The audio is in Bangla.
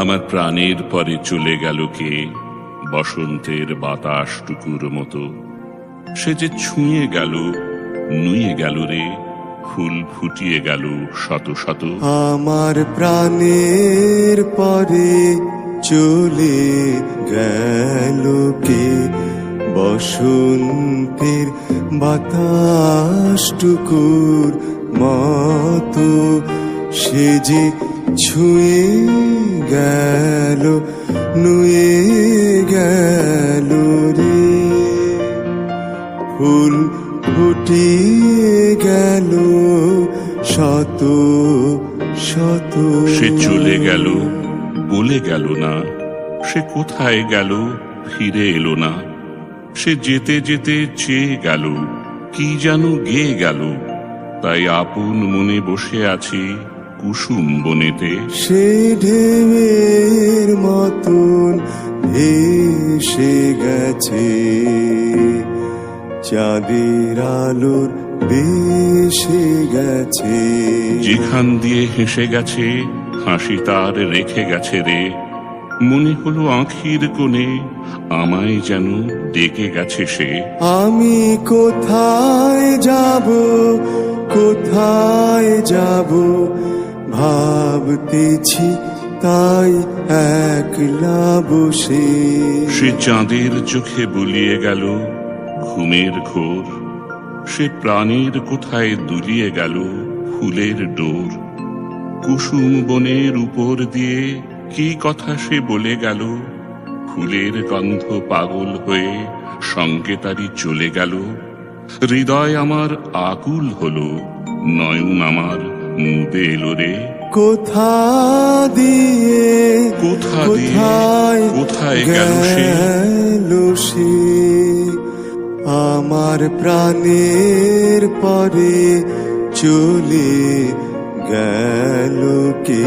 আমার প্রাণের পরে চলে গেল কে? বসন্তের বাতাস টুকুর মতো। সে যে ছুঁয়ে গেল, নুয়ে গেল রে, ফুল ফুটিয়ে গেল শত শত। আমার প্রাণের পরে চলে গেল কে? বসন্তের বাতাসটুকুর মতো। সে যে ছুঁয়ে গেল, নুয়ে গেল রে। ফুল ফুটিয়ে গেল, শত শত। সে চলে গেল, বলে গেল না। সে কোথায় গেল, ফিরে এলো না। সে যেতে যেতে চেয়ে গেল, কি যেন গেয়ে গেল। তাই আপন মনে বসে আছি কুসুম বনেতে। সে ঢেউয়ের মতন ভেসে গেছে। চাঁদের আলোর দেশে গেছে। যেখান দিয়ে হেসে গেছে হাসি তার রেখে গেছে রে। মনে হলো আঁখির কোণে আমায় যেন ডেকে গেছে সে। আমি কোথায় যাব কোথায় যাব? ভাবতেছি তাই একলা বসে সে। চাঁদের চোখে বুলিয়ে গেল ঘুমের ঘোর। সে প্রাণের কোথায় দুলিয়ে গেল ফুলের ডোর। কুসুম বনের উপর দিয়ে কি কথা সে বলে গেল? ফুলের গন্ধ পাগল হয়ে সঙ্গে তারি চলে গেল। হৃদয় আমার আকুল হলো, নয়ন আমার মুদে এলো রে। কোথা দিয়ে কোথা কোথায় কোথায় গেল সে? আমার প্রাণের পরে চলে গেল কে?